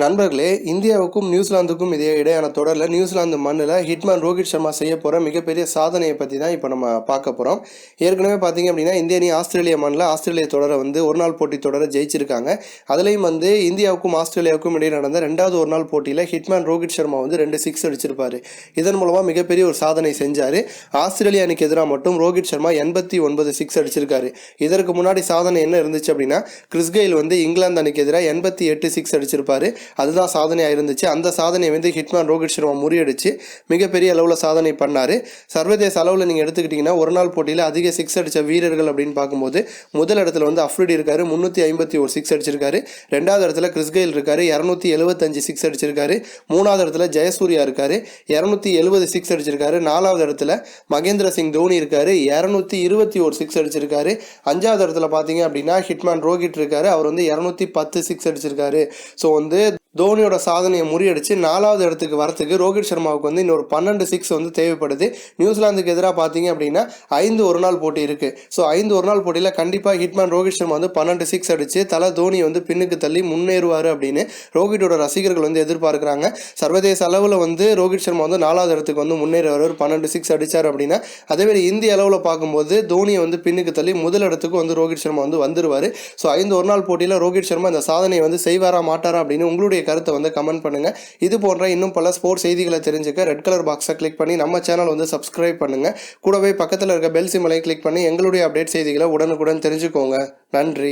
நண்பர்களே இந்தியாவுக்கும் நியூசிலாந்துக்கும் இதே இடையான தொடரில் நியூசிலாந்து மண்ணில் ஹிட்மேன் ரோஹித் சர்மா செய்ய போகிற மிகப்பெரிய சாதனையை பற்றி தான் இப்போ நம்ம பார்க்க போகிறோம் ஏற்கனவே பார்த்தீங்க அப்படின்னா இந்திய அணி ஆஸ்திரேலிய மண்ணில் ஆஸ்திரேலிய தொடரை வந்து ஒரு நாள் போட்டி தொடரை ஜெயிச்சிருக்காங்க. அதுலேயும் வந்து இந்தியாவுக்கும் ஆஸ்திரேலியாவுக்கும் இடையே நடந்த ரெண்டாவது ஒரு நாள் போட்டியில் ஹிட்மேன் ரோஹித் சர்மா வந்து ரெண்டு சிக்ஸ் அடிச்சிருப்பாரு. இதன் மூலமாக மிகப்பெரிய ஒரு சாதனை செஞ்சார். ஆஸ்திரேலிய அணிக்கு எதிராக மட்டும் ரோஹித் சர்மா எண்பத்தி ஒன்பது சிக்ஸ் அடிச்சிருக்காரு. இதற்கு முன்னாடி சாதனை என்ன இருந்துச்சு அப்படின்னா கிறிஸ்கெயில் வந்து இங்கிலாந்து அணிக்கு எதிராக எண்பத்தி எட்டு சிக்ஸ் அடிச்சிருப்பாரு. அதுதான் சாதனையாக இருந்துச்சு. அந்த சாதனையை வந்து ஹிட்மேன் ரோஹித் சர்மா முறியடிச்சு மிகப்பெரிய அளவில் சாதனை பண்ணார். சர்வதேச அளவில் நீங்கள் எடுத்துக்கிட்டிங்கன்னா ஒரு நாள் போட்டியில் அதிக சிக்ஸ் அடித்த வீரர்கள் அப்படின்னு பார்க்கும்போது முதல் இடத்துல வந்து அஃப்ரிடி இருக்காரு முந்நூற்றி ஐம்பத்தி ஒரு சிக்ஸ் அடிச்சிருக்காரு. ரெண்டாவது இடத்துல கிறிஸ்கெயில் இருக்காரு இரநூத்தி எழுபத்தஞ்சு சிக்ஸ் அடிச்சிருக்காரு. மூணாவது இடத்துல ஜெயசூர்யா இருக்காரு இரநூத்தி எழுபது சிக்ஸ் அடிச்சிருக்காரு. நாலாவது இடத்துல மகேந்திர சிங் தோனி இருக்காரு இரநூத்தி இருபத்தி ஒரு சிக்ஸ் அடிச்சிருக்காரு. அஞ்சாவது இடத்துல பார்த்தீங்க அப்படின்னா ஹிட்மேன் ரோஹித் இருக்காரு அவர் வந்து இரநூத்தி பத்து சிக்ஸ் அடிச்சிருக்காரு. ஸோ வந்து தோனியோட சாதனையை முறியடிச்சு நாலாவது இடத்துக்கு வரத்துக்கு ரோஹித் சர்மாவுக்கு வந்து இன்னொரு பன்னெண்டு சிக்ஸ் வந்து தேவைப்படுது. நியூசிலாந்துக்கு எதிராக பார்த்தீங்க அப்படின்னா ஐந்து ஒரு நாள் போட்டி இருக்குது ஸோ ஐந்து ஒரு நாள் போட்டியில் கண்டிப்பாக ஹிட்மேன் ரோஹித் சர்மா வந்து பன்னெண்டு சிக்ஸ் அடித்து தலை தோனி வந்து பின்னுக்கு தள்ளி முன்னேறுவார் அப்படின்னு ரோஹிட்டோட ரசிகர்கள் வந்து எதிர்பார்க்குறாங்க. சர்வதேச அளவில் வந்து ரோஹித் சர்மா வந்து நாலாவது இடத்துக்கு வந்து முன்னேறுவார். ஒரு பன்னெண்டு சிக்ஸ் அடித்தார் அப்படின்னா அதேமாதிரி இந்திய அளவில் பார்க்கும்போது தோனியை வந்து பின்னுக்கு தள்ளி முதல் இடத்துக்கு வந்து ரோஹித் சர்மா வந்து வந்துருவார். ஸோ ஐந்து ஒரு நாள் போட்டியில் ரோஹித் சர்மா இந்த சாதனையை வந்து செய்வாரா மாட்டாரா அப்படின்னு உங்களுடைய கருத்தை வந்து கமெண்ட் பண்ணுங்கள் இது போன்ற இன்னும் பல ஸ்போர்ட்ஸ் செய்திகளை தெரிஞ்சுக்க ரெட் கலர் பாக்ஸை கிளிக் பண்ணி நம்ம சேனல் வந்து சப்ஸ்கிரைப் பண்ணுங்கள் கூடவே பக்கத்தில் இருக்க பெல் சிம்மலை கிளிக் பண்ணி எங்களுடைய அப்டேட் செய்திகளை உடனுக்குடன் தெரிஞ்சுக்கோங்க. நன்றி.